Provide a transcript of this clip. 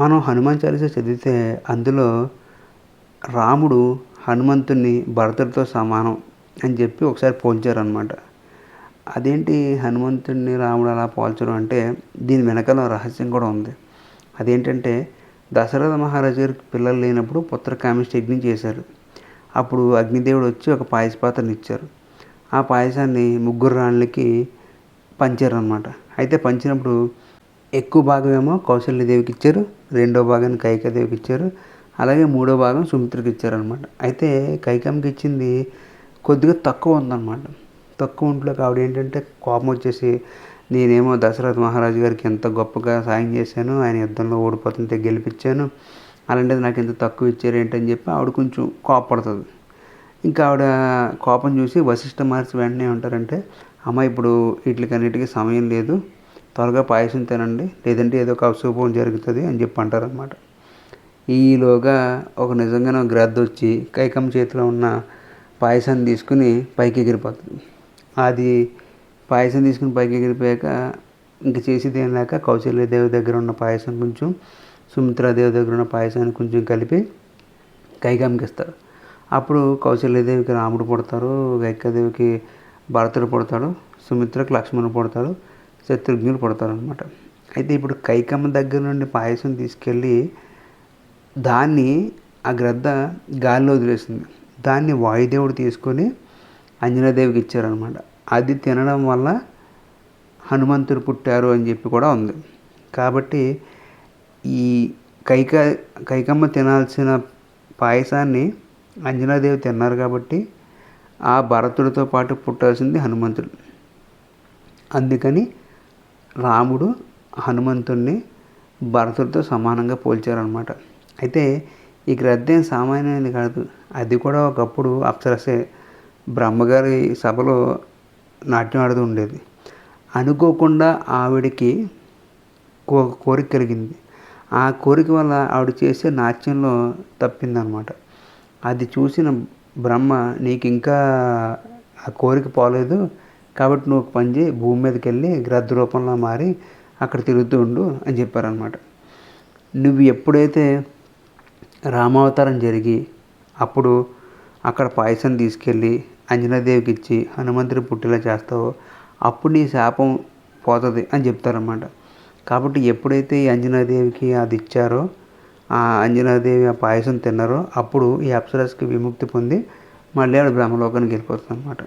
మనం హనుమాన్ చాలీసా చదివితే అందులో రాముడు హనుమంతుణ్ణి భరతుడితో సమానం అని చెప్పి ఒకసారి పోల్చారనమాట అదేంటి హనుమంతుడిని రాముడు అలా పోల్చడం అంటే దీని వెనకాల రహస్యం కూడా ఉంది. అదేంటంటే దశరథ మహారాజు గారికి పిల్లలు లేనప్పుడు పుత్రకామిష్టి యజ్ఞం చేశారు. అప్పుడు అగ్నిదేవుడు వచ్చి ఒక పాయస పాత్రని ఇచ్చారు. ఆ పాయసాన్ని ముగ్గురు రాళ్ళకి పంచారనమాట అయితే పంచినప్పుడు ఎక్కువ భాగమేమో కౌశల్యదేవికి ఇచ్చారు. రెండో భాగాన్ని కైకదేవికి ఇచ్చారు. అలాగే మూడో భాగం సుమిత్రకి ఇచ్చారనమాట అయితే కైకమ్మకి ఇచ్చింది కొద్దిగా తక్కువ ఉందన్నమాట. తక్కువ ఉంట్లో ఆవిడ ఏంటంటే కోపం వచ్చేసి నేనేమో దశరథ్ మహారాజు గారికి ఎంత గొప్పగా సాయం చేశాను ఆయన యుద్ధంలో ఓడిపోతుంటే గెలిపించాను. అలాంటిది నాకు ఎంత తక్కువ ఇచ్చారు ఏంటని చెప్పి ఆవిడ కొంచెం కోపడుతుంది ఇంకా ఆవిడ కోపం చూసి వశిష్ఠ మహర్షి వెంటనే ఉంటారంటే అమ్మ ఇప్పుడు వీటికన్నిటికీ సమయం లేదు. త్వరగా పాయసం తినండి. లేదంటే ఏదో ఒక అశుభం జరుగుతుంది అని చెప్పి అంటారనమాట ఈలోగా ఒక నిజంగానే గ్రద్ద వచ్చి కైకమ్మ చేతిలో ఉన్న పాయసాన్ని తీసుకుని పైకి ఎగిరిపోతుంది. అది పాయసం తీసుకుని పైకి ఎగిరిపోయాక ఇంక చేసేది ఏం లేక కౌశల్యదేవి దగ్గర ఉన్న పాయసం కొంచెం సుమిత్రాదేవి దగ్గర ఉన్న పాయసాన్ని కొంచెం కలిపి కైకమ్మకి ఇస్తారు. అప్పుడు కౌశల్యదేవికి రాముడు పుడతారు కైకదేవికి భరతుడు పుడతాడు సుమిత్రకు లక్ష్మణుడు పుడతాడు. శత్రుఘ్నులు పుడతారు అనమాట అయితే ఇప్పుడు కైకమ్మ దగ్గర నుండి పాయసం తీసుకెళ్ళి దాన్ని ఆ గ్రద్ద గాలిలో వదిలేసింది. దాన్ని వాయుదేవుడు తీసుకొని అంజనాదేవికి ఇచ్చారనమాట అది తినడం వల్ల హనుమంతుడు పుట్టారు అని చెప్పి కూడా ఉంది. కాబట్టి ఈ కైక కైకమ్మ తినాల్సిన పాయసాన్ని అంజనాదేవి తిన్నారు కాబట్టి ఆ భరతుడితో పాటు పుట్టాల్సింది హనుమంతుడు. అందుకని రాముడు హనుమంతుడిని భరతుడితో సమానంగా పోల్చారనమాట అయితే ఈ గ్రద్ద సామాన్యమైనది కాదు అది కూడా ఒకప్పుడు అప్సరసే. బ్రహ్మగారి సభలో నాట్యం ఆడుతూ ఉండేది. అనుకోకుండా ఆవిడకి కో కోరిక కలిగింది. ఆ కోరిక వల్ల ఆవిడ చేసే నాట్యంలో తప్పిందనమాట అది చూసిన బ్రహ్మ నీకు ఇంకా ఆ కోరిక పోలేదు కాబట్టి నువ్వు ఒక పని చేయి భూమి మీదకి వెళ్ళి గ్రద్ద రూపంలో మారి అక్కడ తిరుగుతూ ఉండు అని చెప్పారనమాట నువ్వు ఎప్పుడైతే రామావతారం జరిగి అప్పుడు అక్కడ పాయసం తీసుకెళ్ళి అంజనాదేవికి ఇచ్చి హనుమంతుడి పుట్టేలా చేస్తావో అప్పుడు నీ శాపం పోతుంది అని చెప్తారన్నమాట. కాబట్టి ఎప్పుడైతే ఈ అంజనాదేవికి అది ఇచ్చారో ఆ అంజనాదేవి ఆ పాయసం తిన్నారో అప్పుడు ఈ అప్సరస్కి విముక్తి పొంది మళ్ళీ ఆవిడ బ్రహ్మలోకానికి వెళ్ళిపోతుంది అనమాట